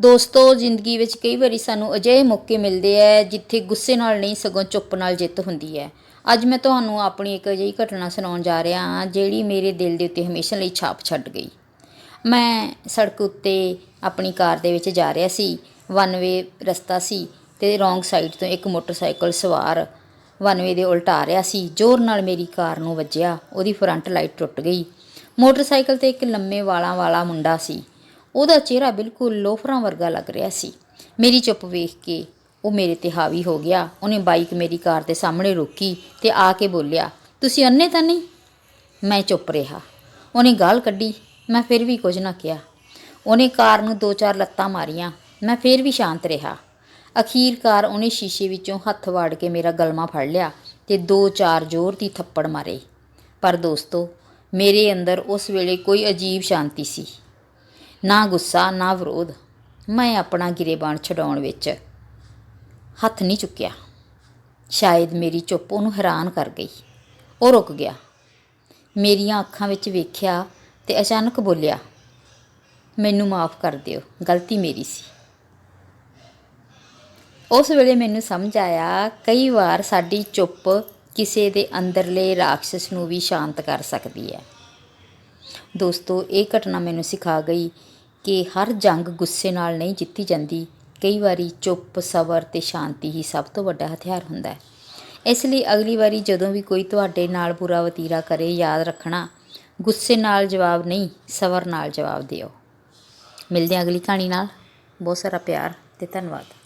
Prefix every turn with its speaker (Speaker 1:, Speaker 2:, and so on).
Speaker 1: ਦੋਸਤੋ, ਜ਼ਿੰਦਗੀ ਵਿੱਚ ਕਈ ਵਾਰੀ ਸਾਨੂੰ ਅਜਿਹੇ ਮੌਕੇ ਮਿਲਦੇ ਐ ਜਿੱਥੇ ਗੁੱਸੇ ਨਾਲ ਨਹੀਂ, ਸਗੋਂ ਚੁੱਪ ਨਾਲ ਜਿੱਤ ਹੁੰਦੀ ਹੈ। ਅੱਜ ਮੈਂ ਤੁਹਾਨੂੰ ਆਪਣੀ ਇੱਕ ਅਜਿਹੀ ਘਟਨਾ ਸੁਣਾਉਣ ਜਾ ਰਿਹਾ ਹਾਂ, ਜਿਹੜੀ ਮੇਰੇ ਦਿਲ ਦੇ ਉੱਤੇ ਹਮੇਸ਼ਾ ਲਈ ਛਾਪ ਛੱਡ ਗਈ। ਮੈਂ ਸੜਕ ਉੱਤੇ ਆਪਣੀ ਕਾਰ ਦੇ ਵਿੱਚ ਜਾ ਰਿਹਾ ਸੀ, ਵਨ ਵੇ ਰਸਤਾ ਸੀ ਤੇ ਰੋਂਗ ਸਾਈਡ ਤੋਂ ਇੱਕ ਮੋਟਰਸਾਈਕਲ ਸਵਾਰ ਵਨਵੇ ਦੇ ਉਲਟ ਆ ਰਿਹਾ ਸੀ। ਜ਼ੋਰ ਨਾਲ ਮੇਰੀ ਕਾਰ ਨੂੰ ਵੱਜਿਆ, ਉਹਦੀ ਫਰੰਟ ਲਾਈਟ ਟੁੱਟ ਗਈ। ਮੋਟਰਸਾਈਕਲ ਤੇ ਇੱਕ ਲੰਮੇ ਵਾਲਾਂ ਵਾਲਾ ਮੁੰਡਾ ਸੀ। ਉਹਦਾ ਚਿਹਰਾ ਬਿਲਕੁਲ ਲੋਫਰਾਂ ਵਰਗਾ ਲੱਗ ਰਿਹਾ ਸੀ। ਮੇਰੀ ਚੁੱਪ ਵੇਖ ਕੇ ਉਹ ਮੇਰੇ ਤੇ ਹਾਵੀ ਹੋ ਗਿਆ। ਉਹਨੇ ਬਾਈਕ ਮੇਰੀ ਕਾਰ ਦੇ ਸਾਹਮਣੇ ਰੋਕੀ ਤੇ ਆ ਕੇ ਬੋਲਿਆ, ਤੁਸੀਂ ਅੰਨੇ ਤਾਂ ਨਹੀਂ? ਮੈਂ ਚੁੱਪ ਰਿਹਾ। ਉਹਨੇ ਗਾਲ ਕੱਢੀ। ਮੈਂ ਫਿਰ ਵੀ ਕੁਝ ਨਾ ਕਿਹਾ। ਉਹਨੇ ਕਾਰ ਨੂੰ ਦੋ ਚਾਰ ਲੱਤਾਂ ਮਾਰੀਆਂ। ਮੈਂ ਫਿਰ ਵੀ ਸ਼ਾਂਤ ਰਿਹਾ। ਅਖੀਰਕਾਰ ਉਹਨੇ ਸ਼ੀਸ਼ੇ ਵਿੱਚੋਂ ਹੱਥ ਵਾੜ ਕੇ ਮੇਰਾ ਗਲਮਾ ਫੜ ਲਿਆ ਤੇ ਦੋ ਚਾਰ ਜ਼ੋਰ ਦੀ ਥੱਪੜ ਮਾਰੇ। ਪਰ ਦੋਸਤੋ, ਮੇਰੇ ਅੰਦਰ ਉਸ ਵੇਲੇ ਕੋਈ ਅਜੀਬ ਸ਼ਾਂਤੀ ਸੀ। ਨਾ ਗੁੱਸਾ, ਨਾ ਵਿਰੋਧ। ਮੈਂ ਆਪਣਾ ਗਿਰੇਬਾਨ ਛਡਾਉਣ ਵਿੱਚ ਹੱਥ ਨਹੀਂ ਚੁੱਕਿਆ। ਸ਼ਾਇਦ ਮੇਰੀ ਚੁੱਪ ਉਹਨੂੰ ਹੈਰਾਨ ਕਰ ਗਈ। ਉਹ ਰੁਕ ਗਿਆ। ਮੇਰੀਆਂ ਅੱਖਾਂ ਵਿੱਚ ਵੇਖਿਆ ਤੇ ਅਚਾਨਕ ਬੋਲਿਆ, ਮੈਨੂੰ ਮਾਫ ਕਰ ਦਿਓ, ਗਲਤੀ ਮੇਰੀ ਸੀ। ਉਸ ਵੇਲੇ ਮੈਨੂੰ ਸਮਝ ਆਇਆ, ਕਈ ਵਾਰ ਸਾਡੀ ਚੁੱਪ ਕਿਸੇ ਦੇ ਅੰਦਰਲੇ ਰਾਖਸ਼ ਨੂੰ ਵੀ ਸ਼ਾਂਤ ਕਰ ਸਕਦੀ ਹੈ। ਦੋਸਤੋ, ਇਹ ਘਟਨਾ ਮੈਨੂੰ ਸਿਖਾ ਗਈ ਕਿ ਹਰ ਜੰਗ ਗੁੱਸੇ ਨਾਲ ਨਹੀਂ ਜਿੱਤੀ ਜਾਂਦੀ। ਕਈ ਵਾਰੀ ਚੁੱਪ, ਸਬਰ ਤੇ ਸ਼ਾਂਤੀ ਹੀ ਸਭ ਤੋਂ ਵੱਡਾ ਹਥਿਆਰ ਹੁੰਦਾ ਹੈ। ਇਸ ਲਈ ਅਗਲੀ ਵਾਰੀ ਜਦੋਂ ਵੀ ਕੋਈ ਤੁਹਾਡੇ ਨਾਲ ਬੁਰਾ ਵਤੀਰਾ ਕਰੇ, ਯਾਦ ਰੱਖਣਾ, ਗੁੱਸੇ ਨਾਲ ਜਵਾਬ ਨਹੀਂ, ਸਬਰ ਨਾਲ ਜਵਾਬ ਦਿਓ। ਮਿਲਦੇ ਹਾਂ ਅਗਲੀ ਕਹਾਣੀ ਨਾਲ। ਬਹੁਤ ਸਾਰਾ ਪਿਆਰ ਤੇ ਧੰਨਵਾਦ।